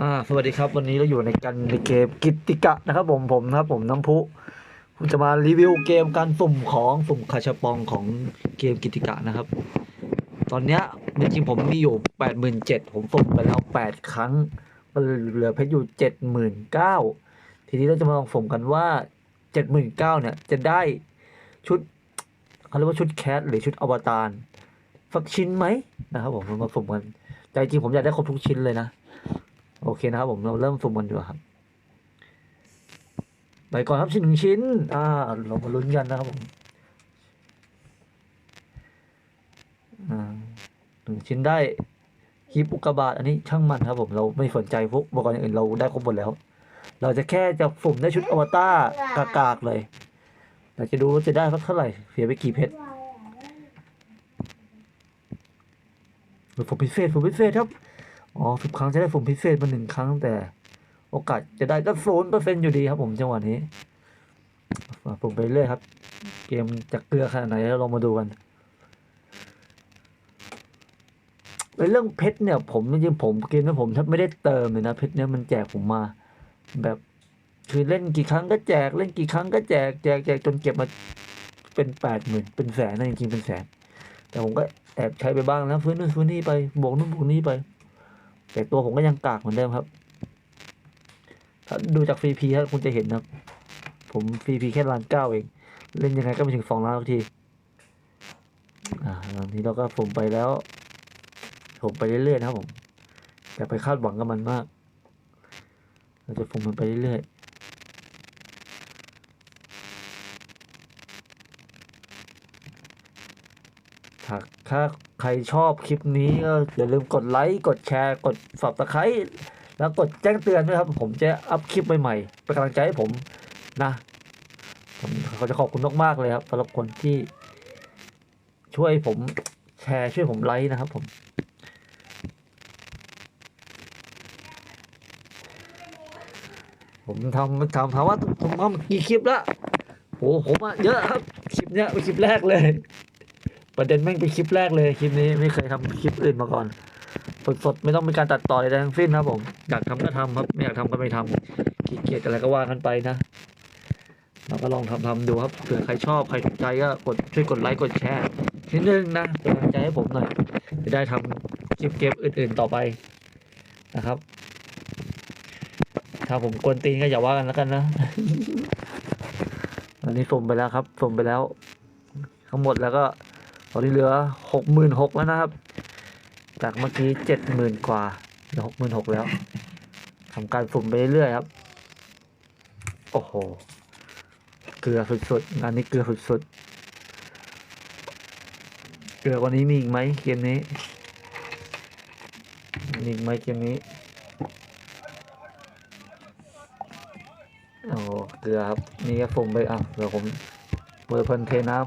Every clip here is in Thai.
อ่าสวัสดีครับวันนี้เราอยู่ในกันในเกมกิตติกะนะครับผมผมนะครับผมน้ำพุผมจะมารีวิวเกมการสุ่มของสุ่มคาชาปองของเกมกิตติกะนะครับ ตอนเนี้ยจริงๆผมมีอยู่แปดหมื่นเจ็ดผมสุ่มไปแล้วแปดครั้งมันเหลือเพชรอยู่เจ็ดหมื่นเก้าทีนี้เราจะมาลองสุ่มกันว่าเจ็ดหมื่นเก้าเนี่ยจะได้ชุดเขาเรียกว่าชุดแคสหรือชุดอวตารสักชิ้นไหมนะครับผมมาสุ่มกันแต่จริงผมอยากได้ครบทุกชิ้นเลยนะ โอเคนะครับผมเราเริ่มสุ่มกันดีกว่าครับไปก่อนครับชิ้นหนึ่งชิ้น อ่าเรามาลุ้นกันนะครับผมอ่าหนึ่งชิ้นได้คลิปอุกกาบาตอันนี้ช่างมันครับผมเราไม่สนใจพวกอุปกรณ์อย่างอื่นเราได้ครบหมดแล้ว เราจะแค่จะสุ่มได้ชุดอวตารกากๆเลยเราจะดูว่าจะได้สักเท่าไหร่เสียไปกี่เพชรหรือผมพิเศษผมพิเศษครับ อ๋อสิบครั้งจะได้สุ่มพิเศษมาหนึ่งครั้งแต่โอกาสจะได้ก็ศูนย์เปอร์เซ็นอยู่ดีครับ ผมจังหวะนี้ผมไปเรื่อยครับ เกมจะเกลือขนาดไหนเราลองมาดูกันในเรื่องเพชรเนี่ย ผมจริงๆผมเกมนี้ผมแทบไม่ได้เติมเลยนะเพชรเนี่ยมันแจกผมมา แบบคือเล่นกี่ครั้งก็แจกเล่นกี่ครั้งก็แจกแจกแจกจนเก็บมาเป็นแปดหมื่นเป็นแสนนะจริงๆเป็นแสน แต่ผมก็แอบใช้ไปบ้างนะฟื้นนู่นฟื้นนี่ไปบวกนู่นบวกนี่ไป แต่ตัวผมก็ยังกากเหมือนเดิมครับ ถ้าดูจากฟรีพีครับคุณจะเห็นนะครับ ผมฟรีพีแค่ล้านเก้าเอง เล่นยังไงก็ไม่ถึงสองล้านทุกที อ่าตอนนี้เราก็ผมไปแล้ว ผมไปเรื่อยๆนะครับผมอย่าไปคาดหวังกับมันมาก เราจะผมมันไปเรื่อยๆ ถ้าถ้าใครชอบคลิปนี้ก็อย่าลืมกดไลค์ กดแชร์ กด subscribe แล้วกดแจ้งเตือนด้วยครับ ผมจะอัพคลิปใหม่ๆเป็นกำลังใจให้ผมนะผมเขาจะขอบคุณมากๆเลยครับสำหรับคนที่ ช่วยผมแชร์ช่วยผมไลค์นะครับ ผมผมทำทำถามว่าผมทำกี่คลิปแล้วโหผมอะเยอะครับ คลิปเนี้ยเป็นคลิปแรกเลย ประเด็นแม่งเป็นคลิปแรกเลยคลิปนี้ไม่เคยทำคลิปอื่นมาก่อนสดๆไม่ต้องมีการตัดต่อใดๆทั้งสิ้นครับผมอยากทำก็ทำครับไม่อยากทำก็ไม่ทำขี้เกียจอะไรก็ว่ากันไปนะเราก็ลองทำทำดูครับเผื่อใครชอบใครถูกใจก็กดช่วยกดไลค์กดแชร์นิดนึงนะเป็นกำลังใจให้ผมหน่อยจะได้ทำคลิปเกมอื่น ๆต่อไปนะครับ ถ้าผมกวนตีนก็อย่าว่ากันแล้วกันนะอันนี้ส่งไปแล้วครับส่งไปแล้วทั้งหมดแล้วก็ ตอนนี้เหลือหกหมื่นหกแล้วนะครับ จากเมื่อกี้เจ็ดหมื่นกว่าเหลือหกหมื่นหกแล้วทำการสุ่มไปเรื่อยๆครับ โอ้โห เกลือสุดๆงานนี้เกลือสุดๆ เกลือกว่านี้มีอีกไหมเกมนี้ มีอีกไหมเกมนี้ โอ้เกลือครับ นี่ก็สุ่มไปอะเดี๋ยวผมเบอร์พันเทน้ำ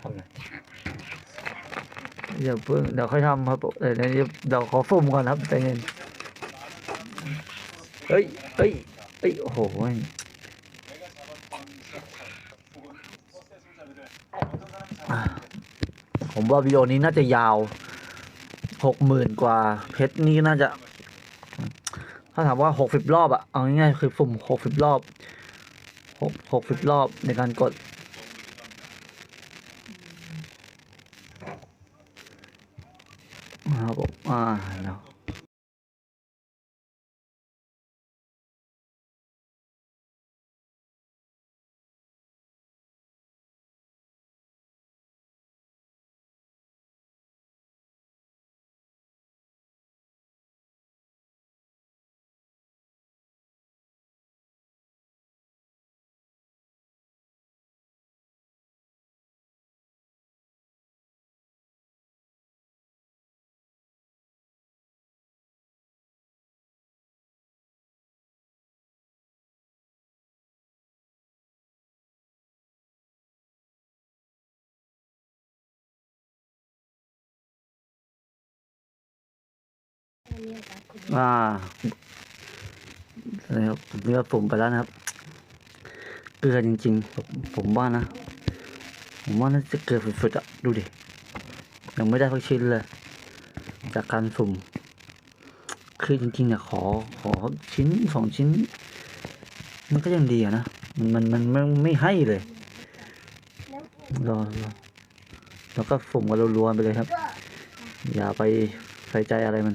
ทำไง อย่าเพิ่งเดี๋ยวค่อยทำครับเดี๋ยวเดี๋ยวเดี๋ยวขอฟุ่มก่อนครับใจเย็นเฮ้ยเฮ้ยเฮ้ยโอ้โหผมว่าวิดีโอนี้น่าจะยาวหกหมื่นกว่า เพชรนี่น่าจะ ถ้าถามว่าหกสิบรอบอะเอาง่ายๆคือฟุ่มหกสิบรอบหกหกสิบรอบในการกด อ่าแล้วผมเลือกผมไปแล้วนะครับ เกลือจริงๆ ผมผมว่านะ ผมว่าน่าจะเกลือสุดๆอะ ดูดิ ยังไม่ได้สักชิ้นเลย จากการสุ่ม คือจริงๆเนี่ยขอขอชิ้นสองชิ้น มันก็ยังดีอะนะ มันมันมันมันไม่ให้เลย รอรอแล้วก็สุ่มกันรัวๆไปเลยครับ อย่าไปใส่ใจอะไรมัน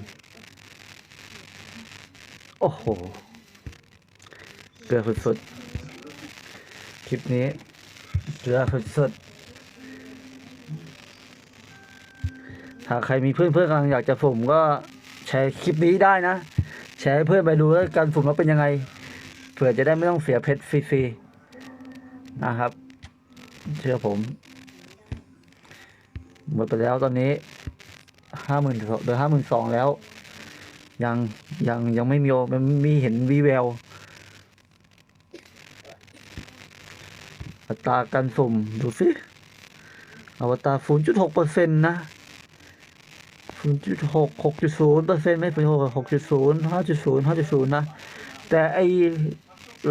โอ้โห เกลือสุดๆ คลิปนี้ เกลือสุดๆ ถ้าใครมีเพื่อนเพื่อนๆกำลังอยากจะสุ่มก็แชร์คลิปนี้ได้นะ แชร์ให้เพื่อนไปดูแล้วการสุ่มแล้วเป็นยังไง เผื่อจะได้ไม่ต้องเสียเพชรฟรีๆ นะครับ เชื่อผม หมดไปแล้วตอนนี้ห้าหมื่นเหลือห้าหมื่นสองแล้ว ยังยังยังไม่มีโอมันมีเห็นวีแววอัตราการสุ่มดูสิอวตารศูนย์จุดหกเปอร์เซ็นต์นะศูนย์จุดหกหกจุดศูนย์เปอร์เซ็นต์ไม่เป็นหกหกจุดศูนย์ห้าจุดศูนย์ห้าจุดศูนย์นะ แต่ไอ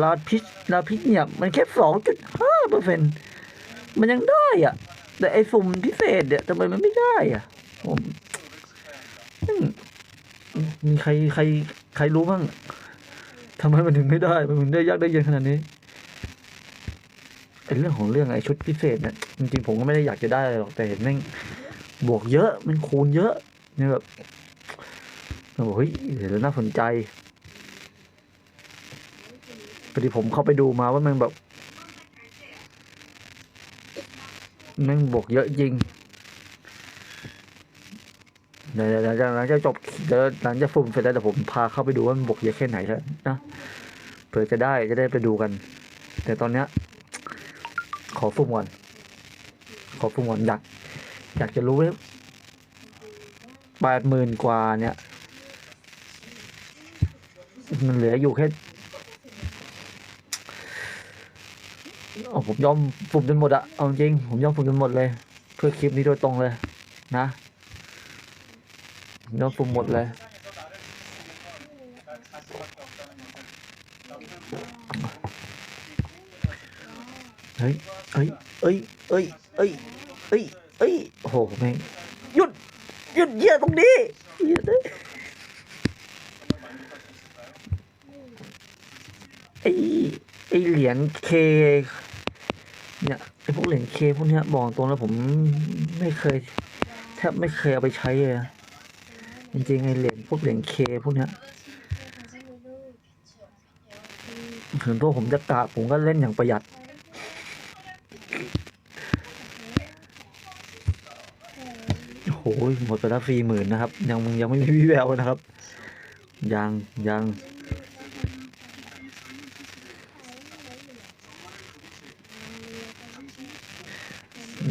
ลาพิชลาพิชเนี่ยมันแค่สองจุดห้าเปอร์เซ็นต์มันยังได้อะ แต่ไอสุ่มพิเศษเนี่ยทำไมมันไม่ได้อะผม มีใครใครใครรู้บ้างทำไมมันถึงไม่ได้มันถึงได้ยากได้เย็นขนาดนี้ไอเรื่องของเรื่องไอชุดพิเศษเนี่ยจริงๆผมก็ไม่ได้อยากจะได้หรอกแต่เห็นแม่งบวกเยอะมันคูณเยอะเนี่ยแบบเราบอกเฮ้ยเดี๋ยวน่าสนใจพอดีผมเข้าไปดูมาว่ามันแบบแม่งบวกเยอะจริง เดี๋ยวหลังจากหลังจากจบเดี๋ยวหลังจากฟุ่มเสร็จแล้วเดี๋ยวผมพาเข้าไปดูว่ามันบวกเยอะแค่ไหนครับนะเผื่อจะได้จะได้ไปดูกัน แต่ตอนเนี้ย ขอฟุ่มก่อนขอฟุ่มก่อนอยากอยากจะรู้ว่าแปดหมื่นกว่าเนี่ย มันเหลืออยู่แค่เอาผมยอมฟุ่มจนหมดอะเอาจริงผมยอมฟุ่มจนหมดเลย เพื่อคลิปนี้โดยตรงเลย นะ ยอมฟุ่มหมดเลยเฮ้ยเอ้ยเอ้ยเอ้ยเอ้ยเอ้ยเอ้ยโอ้โหแม่งหยุดหยุดเยียตรงนี้เหยียดเลยไอ้ไอ้เหรียญเคเนี่ยไอ้พวกเหรียญเคพวกเนี้ยบอกตรงแล้วผมไม่เคย แทบไม่เคยเอาไปใช้เลย จริงๆไอเหรียญพวกเหรียญเคพวกเนี้ยถึงพวกผมจะกะผมก็เล่นอย่างประหยัด โอ้โหหมดไปแล้วสี่หมื่นนะครับ ยังยังไม่มีวี่แววนะครับ ยังยัง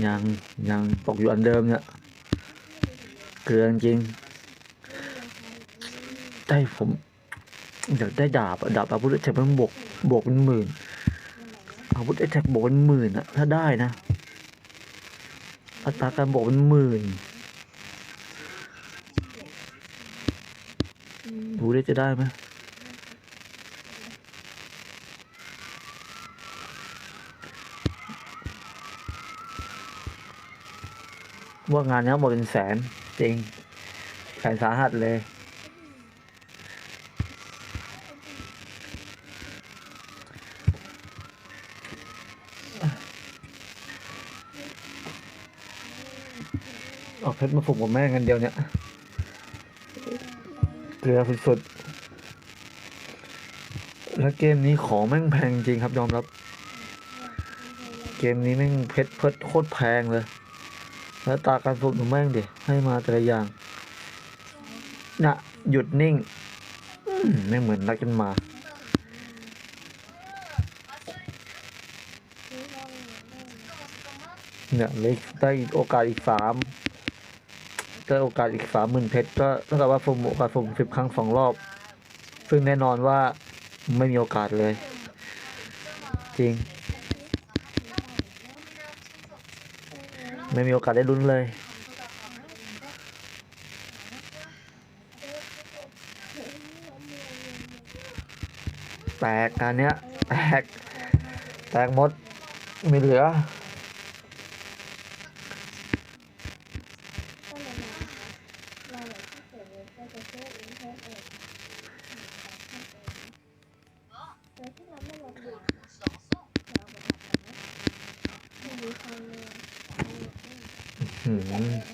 ยังยังตกอยู่อันเดิมเนี่ยเกลือจริง ได้ผมอยากได้ดาบดาบอาวุธแท็กมันบวกบวกเป็นหมื่นอาวุธแท็กบวกเป็นหมื่นอะถ้าได้นะอัตราการบวกเป็นหมื่นดูได้จะได้ไหมว่างานนี้หมดเป็นแสนจริงแสนสาหัสเลย เพชรมาฝึกกับแม่งกันเดียวเนี่ยเกลือสุดๆแล้วเกมนี้ของแม่งแพงจริงครับยอมรับ เกมนี้แม่งเพชรเพิดโคตรแพงเลย แล้วตาการฝึกของแม่งดิให้มาแต่ละอย่างน่ะหยุดนิ่งอืมไม่งเหมือนนักกันมาเนี่ยเล็กได้โอกาสอีกสาม ได้โอกาสอีกสามหมื่นเพชรก็เท่ากับว่าผมโอกาสผมสิบครั้งสองรอบ ซึ่งแน่นอนว่าไม่มีโอกาสเลย จริง ไม่มีโอกาสได้ลุ้นเลยแตกการเนี้ยแตกแตกหมด ไม่เหลือ หืม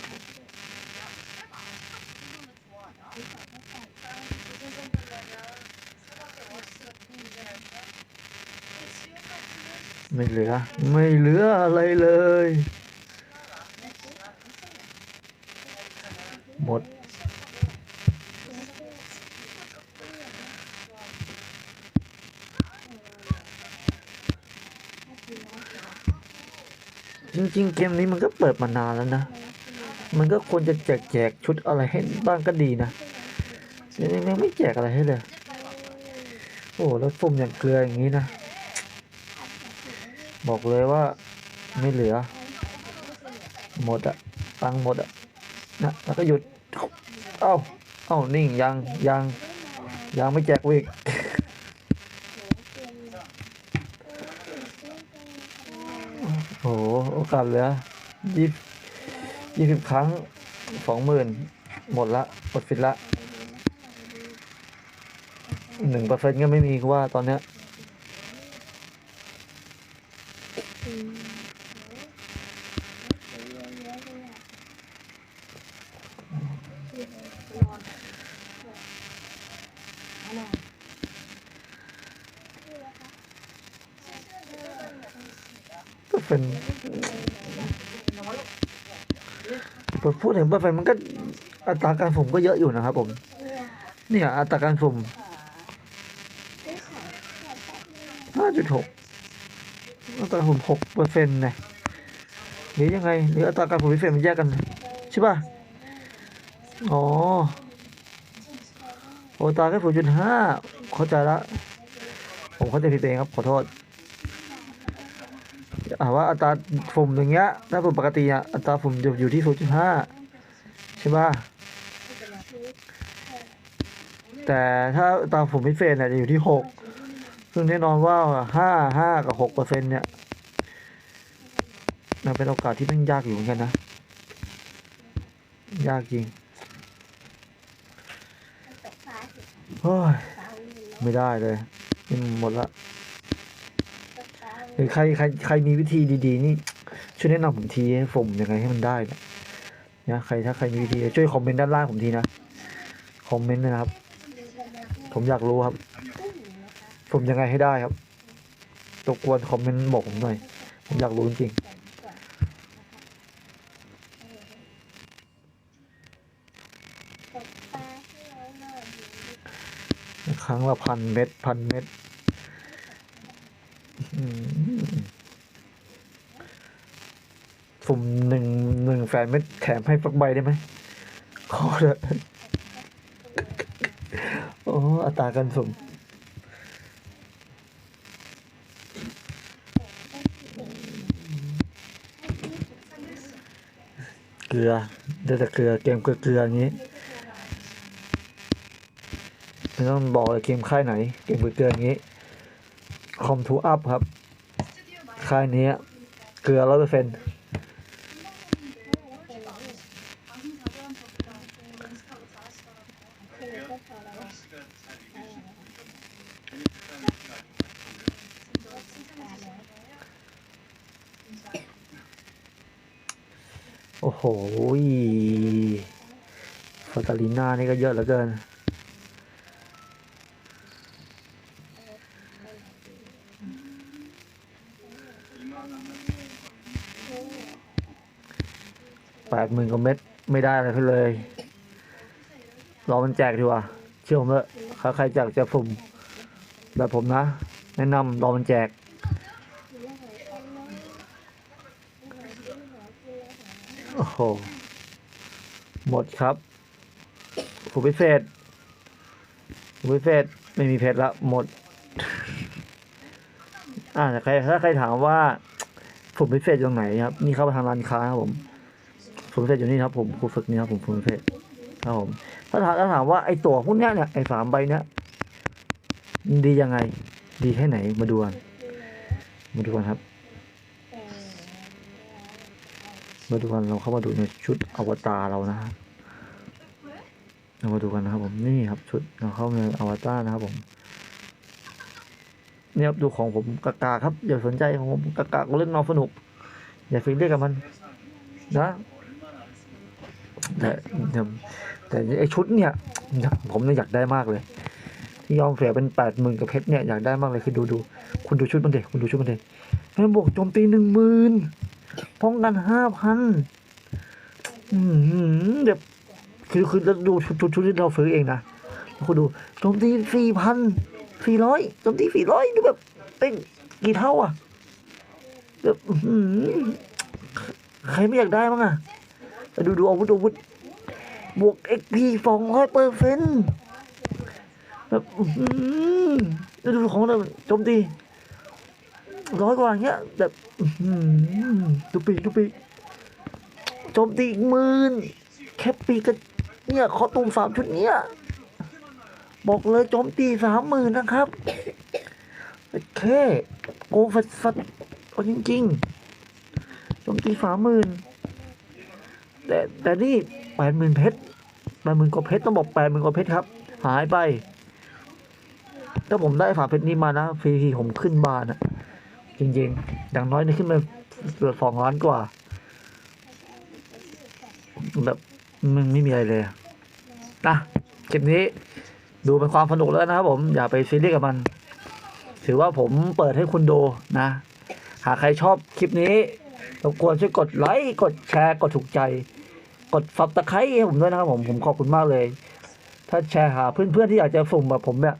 ไม่เหลือ ไม่เหลืออะไรเลย ริงๆเกมนี้มันก็เปิดมานานแล้วนะ มันก็ควรจะแจกแจกชุดอะไรให้บ้างก็ดีนะยวนี้แม่งไม่แจกอะไรให้เลย โอ้แล้วฟุ่มอย่างเกลืออย่างนี้นะ บอกเลยว่าไม่เหลือ หมดอะตังค์หมดอะนะแล้วก็หยุด เอ้า เอ้านิ่งยังยังยังไม่แจกอีก โอ้โหโอ กันเหลือยี่ยี่สิบครั้งสองหมื่นหมดละหมดฟิตละหนึ่งเปอร์เซ็นต์ก็ไม่มีว่าตอนเนี้ย พูดถึงเปอร์เซ็นต์มันก็อัตราการสุ่มก็เยอะอยู่นะครับผม เนี่ยอัตราการสุ่มห้าจุดหกอัตราการสุ่มหกเปอร์เซ็นต์นะหรือยังไงหรืออัตราการสุ่มพิเศษมันแยกกันใช่ป่ะ อ๋อโอตราแค่ศูนย์จุดห้าเข้าใจละ ผมเข้าใจผิดเองครับ ขอโทษอ่าว่าอัตราฝุ่มอย่างเงี้ยถ้าฝุ่มปกติอะอัตราฝุ่มจะอยู่ที่0.5 ใช่ป่ะแต่ถ้าตาฝุ่มพิเศษเนี่ยจะอยู่ที่6ซึ่งแน่นอนว่า5 5กับ6เปอร์เซ็นเนี่ยมันเป็นโอกาสที่ม่งยากอยู่เหมือนกันนะ ยากจริงโอ้ยไม่ได้เลยนี่หมดละหรือใครใครใครมีวิธีดี ๆ นี่ช่วยแนะนำผมทีให้ผมยังไงให้มันได้นะ นะใครถ้าใครมีวิธีช่วยคอมเมนต์ด้านล่างผมทีนะคอมเมนต์นะครับ ผมอยากรู้ครับ ผมยังไงให้ได้ครับตกวนคอมเมนต์บอกผมหน่อย ผมอยากรู้จริงครั้งละพันเม็ดพันเม็ดสุ่มหนึ่ง หนึ่งแสนเม็ดแถมให้ฟักใบได้ไหมขอเถอะโอ้อัตราการสุ่มเกลือเดี๋ยวแต่เกลือเกมเกลือเกลืออย่างนี้ไม่ต้องบอกเลยเกมค่ายไหน เกมเกลือเกลืออย่างนี้คอมทูอัพครับ ค่ายนี้เกลือร้อยเปอร์เซ็นต์ โอ้โหฟาตาลีน่านี่ก็เยอะเหลือเกิน แปดหมื่นกว่าเม็ดไม่ได้อะไรขึ้นเลย รอมันแจกดีกว่า เชื่อผมเถอะถ้าใครอยากจะผม แบบผมนะ แนะนำรอมันแจก โอ้โหหมดครับผมพิเศษผมพิเศษไม่มีเพชรละหมด อ่าแต่ใครถ้าใครถามว่าผมพิเศษอยู่ตรงไหนครับนี่เข้าไปทางร้านค้าครับผมผมพิเศษอยู่นี่ครับผมครูฝึกนี่ครับผมผมพิเศษครับผมถ้าถามถ้าถามว่าไอ้ตัวพวกเนี้ยเนี่ยไอ้สามใบเนี้ยดียังไง ดีแค่ไหนมาดูกันมาดูกันครับ มาดูกันเราเข้ามาดูในชุดอวตารเรานะฮะเรามาดูกันนะครับผมนี่ครับชุดเราเข้าในอวตารนะครับผมเนี่ยครับดูของผมกากาครับอย่าสนใจของผมกากาเล่นเอาสนุก อย่าฟิลเรียกกับมันนะแต่แต่ไอชุดเนี่ยผมเนี่ยอยากได้มากเลย ที่ยอมเสียเป็นแปดหมื่นกับเพชรเนี่ยอยากได้มากเลยคือดูดูคุณดูชุดมันเด็กคุณดูชุดมันเด็กม่งบวกโจมตีหนึ่งหมื่น ป้องกันห้าพันอืมแบบคือคือแล้วดูชุดชุดที่เราซื้อเองนะแล้วคุณดูโจมตีสี่พันสี่ร้อยโจมตีสี่ร้อยดูแบบเป็นกี่เท่าอะแบบใครไม่อยากได้บ้างอะดูดูอาวุธอาวุธบวกเอ็กพีสองร้อยเปอร์เซ็นต์แบบอื้อหือแล้วดูของเราโจมตี ร้อยกว่างเงี้ยแบบดูปีกดูปีกโจมตีอีกหมื่นแค่ปีกก็เนี่ยขอตูมสามชุดเนี้ยบอกเลยโจมตีสามหมื่นนะครับแค่โกฟัดฟัดเอาจริงๆโจมตีสามหมื่นแต่แต่นี่แปดหมื่นเพชรแปดหมื่นกว่าเพชรต้องบอกแปดหมื่นกว่าเพชรครับ หายไปถ้าผมได้ฝาเพชรนี้มานะฟรีผมขึ้นบานอะ จริงๆ อย่างน้อยนี่ขึ้นมาเกือบสองล้านกว่า แบบมันไม่มีอะไรเลยนะคลิปนี้ดูเป็นความสนุกแล้วนะครับผมอย่าไปซีเรียสกับมัน ถือว่าผมเปิดให้คุณดูนะ หากใครชอบคลิปนี้รบกวนช่วยกดไลค์กดแชร์กดถูกใจ กดซับตะไคร้ให้ผมด้วยนะครับผมผมขอบคุณมากเลย ถ้าแชร์หาเพื่อนๆที่อยากจะสุ่มแบบผมเนี่ย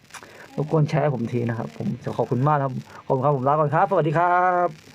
รบกวนแชร์ผมทีนะครับ ผมจะขอบคุณมากครับขอบคุณครับผมลาก่อนครับ สวัสดีครับ